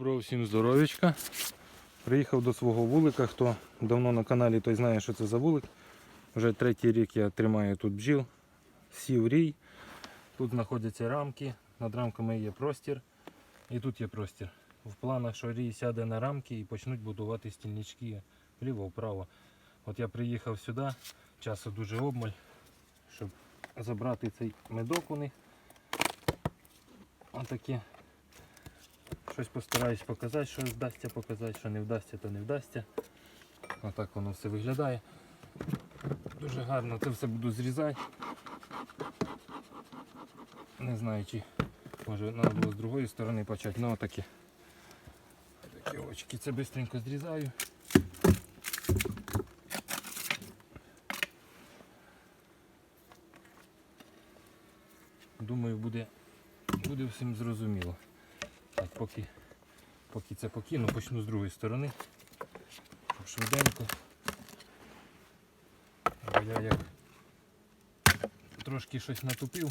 Всім здоров'ячка. Приїхав до свого вулика. Хто давно на каналі, той знає, що це за вулик. Вже третій рік я тримаю тут бджіл. Сів рій. Тут знаходяться рамки. Над рамками є простір. І тут є простір. В планах, що рій сяде на рамки і почнуть будувати стільнички вліво-вправо. От я приїхав сюди, часу дуже обмаль, щоб забрати цей медок у них. Отаке. Щось постараюсь показати, що вдасться показати, що не вдасться, то не вдасться. Отак воно все виглядає. Дуже гарно це все буду зрізати. Не знаю чи може треба було з другої сторони почати, ну отакі. Такі очки це швидко зрізаю. Думаю, буде, буде всім зрозуміло. Так, поки, поки це покину, почну з другої сторони. Щоб швиденько. Бо я як трошки щось натупив.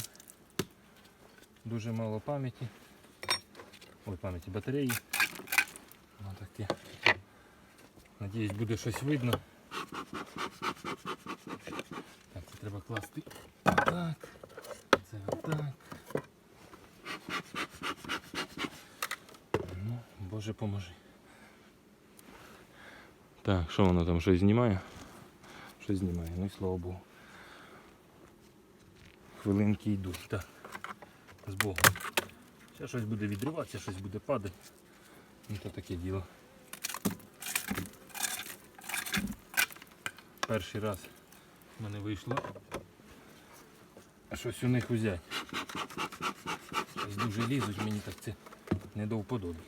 Дуже мало пам'яті. Ой, пам'яті батареї. Отаке. Надіюсь, буде щось видно. Так, це треба класти. Так. Це отак. Ну, Боже поможи. Так, що воно там щось знімає? Щось знімає, ну і слава Богу. Хвилинки йдуть. Так. З Богом. Ще щось буде відриватися, щось буде падати. Ну то таке діло. Перший раз в мене вийшло щось у них взяти. Дуже лізуть, мені так це не до вподоби.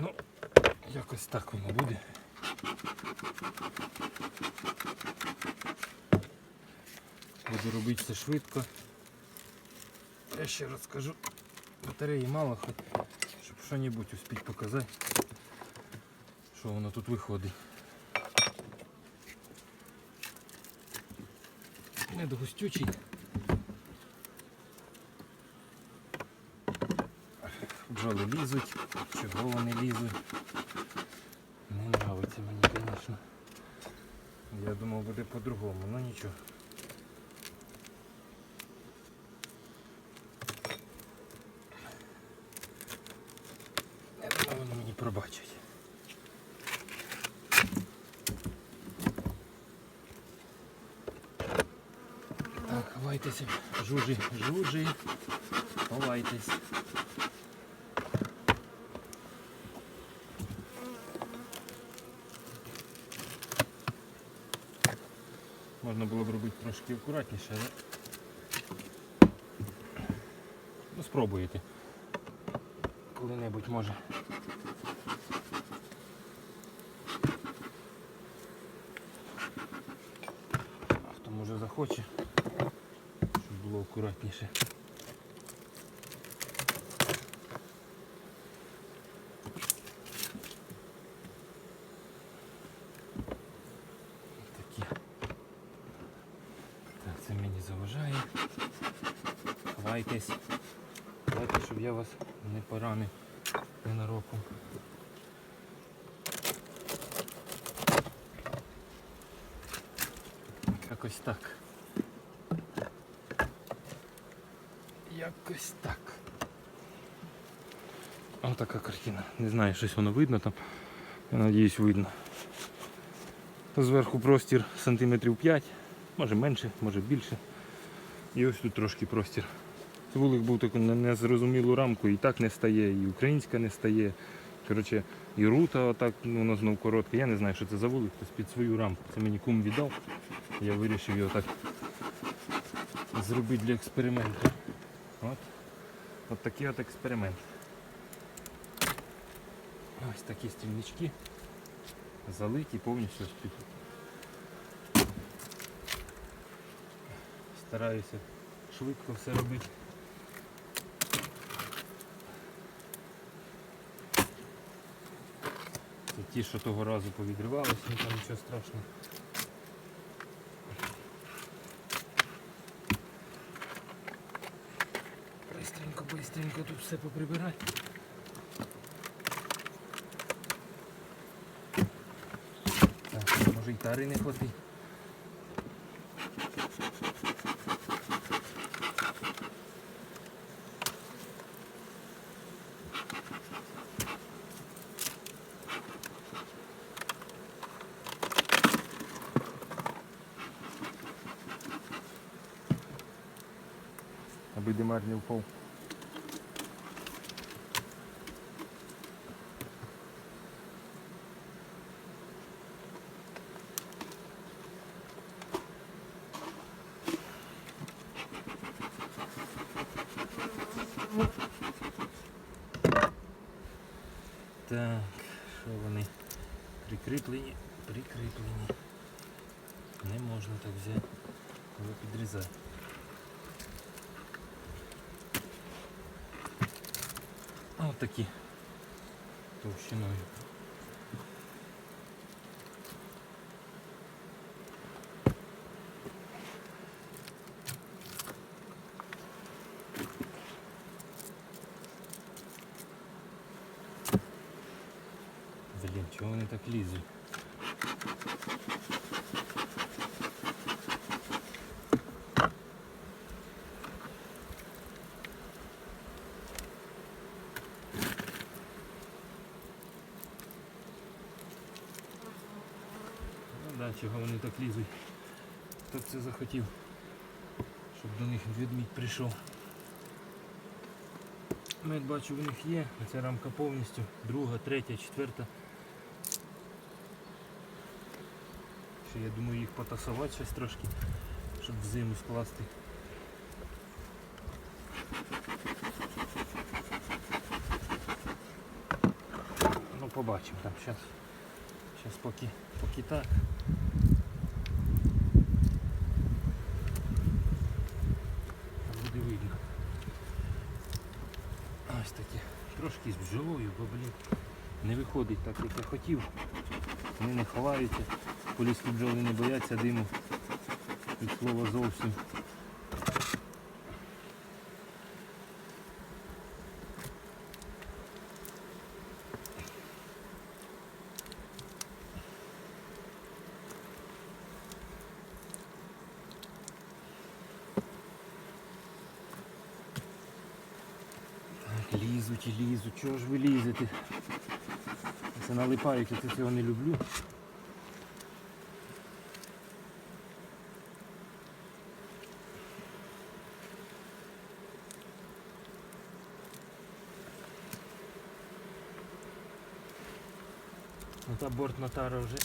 Ну, якось так воно буде. Буду робити все швидко. Я ще раз скажу, батареї мало, хоч, щоб що-небудь успіть показати, що воно тут виходить. Мед густючий. Бджоли лізуть, чого вони лізуть. Нравиться мені, звісно. Я думав буде по-другому, ну нічого. Я вони мені пробачать. Так, ховайтеся, жужі, жужі, ховайтесь. Можна було б робити трошки акуратніше, але ну, спробуєте. Коли-небудь може. А хто може захоче, щоб було акуратніше. Такі. Так, це мені заважає. Ховайтесь. Давайте, щоб я вас не поранив ненароком. Якось так. Якось так. Ось така картина. Не знаю, щось воно видно там. Я надіюсь видно. Зверху простір сантиметрів 5, може менше, може більше. І ось тут трошки простір. Вулик був таку незрозумілу рамку, і так не стає, і українська не стає. Коротше, і рута отак, ну, воно знов коротке. Я не знаю, що це за вулик, хтось під свою рамку. Це мені кум віддав. Я вирішив його так зробити для експерименту. От, от такий от експеримент. Ось такі стільнички залиті повністю під. Стараюся швидко все робити. Ті, що того разу повідривалися, ну там нічого страшного. Быстренько, быстренько тут все поприбирати. Так, може й тари не хватить. Димар не впав. Так, що вони прикріплені, прикріплені. Не можна так взяти, коли підрізати. такі товщиною. Блін, чого вони так лізуть? Чого вони так лізуть? Хто б це захотів, щоб до них ведмідь прийшов. Мед бачу в них є, ця рамка повністю, друга, третя, четверта. Ще я думаю їх потасувати щось трошки, щоб в зиму скласти. Ну побачимо там. Зараз поки, поки так. А Буде видно. Ось таке. Трошки з бджолою, бо блін, не виходить так, як я хотів. Вони не ховаються. Поліські бджоли не бояться диму. Від слова зовсім. Так, лізуть і лізуть. Чого ж ви лізете? Це налипають, я цього не люблю. Ну та бортна тара вже,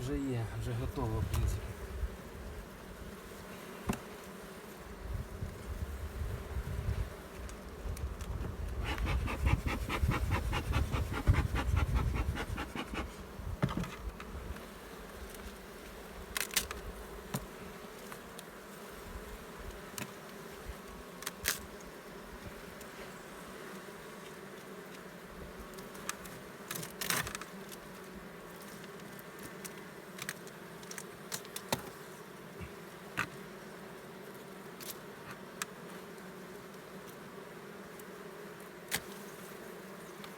вже є, вже готова, в принципі.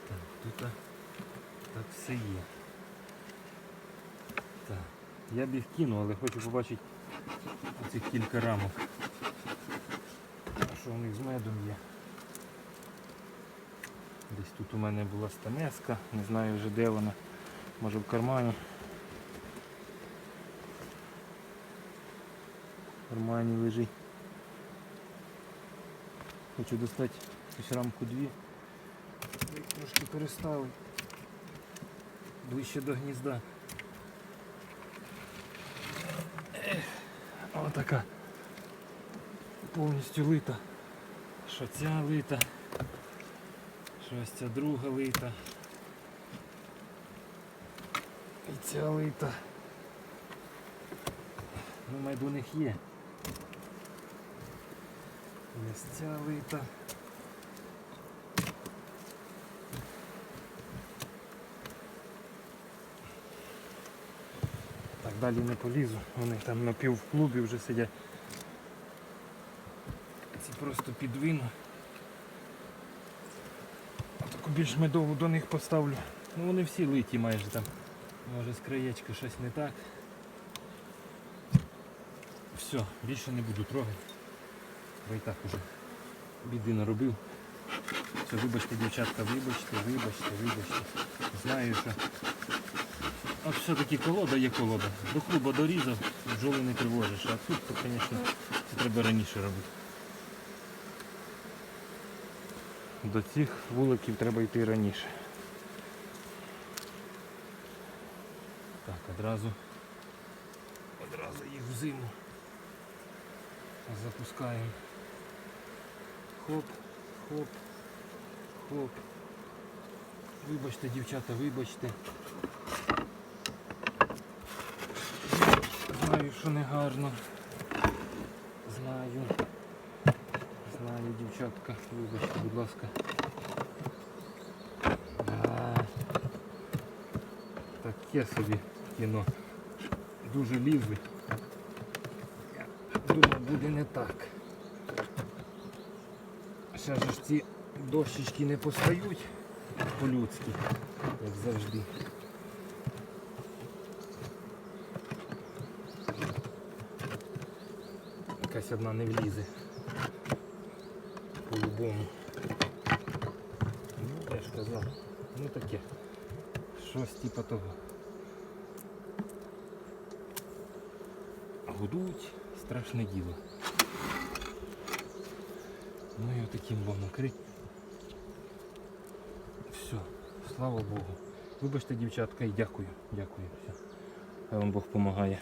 Так, тут а, так все є. Так. Я б їх кинув, але хочу побачити оцих кілька рамок. Що у них з медом є. Десь тут у мене була стамеска, не знаю вже де вона, може в кармані. В кармані лежить. Хочу достати якусь рамку дві. Трошки переставив ближче до гнізда. Отака повністю лита. Що ця лита, що ось ця друга лита. І ця лита. Ну, мед них є. Ось ця лита. Далі не полізу. Вони там напів в клубі вже сидять. Ці просто підвину. Таку більш медову до них поставлю. Ну вони всі литі майже там. Може з краєчка щось не так. Все, більше не буду трогати. Бо і так уже біди наробив. Все, вибачте, дівчатка, вибачте, вибачте, вибачте. Знаю, що. От все-таки колода є колода. До клуба дорізав, бджоли не тривожиш. А тут, то, звісно, це треба раніше робити. До цих вуликів треба йти раніше. Так, одразу. Одразу їх в зиму. Запускаємо. Хоп, хоп, хоп. Вибачте, дівчата, вибачте. Знаю, що не гарно. Знаю. Знаю, дівчатка, вибачте, будь ласка. А, Таке собі кіно. Дуже лізе. Я думав, буде не так. Ще ж ці дощечки не постають по-людськи, як завжди. Якась одна не влізе. По-любому. Ну, я ж казав. Ну таке. Щось типа того. Гудуть, страшне діло. Ну і отаким вам накрить. Все, слава Богу. Вибачте, дівчатка, і дякую. Дякую. Все. Хай вам Бог допомагає.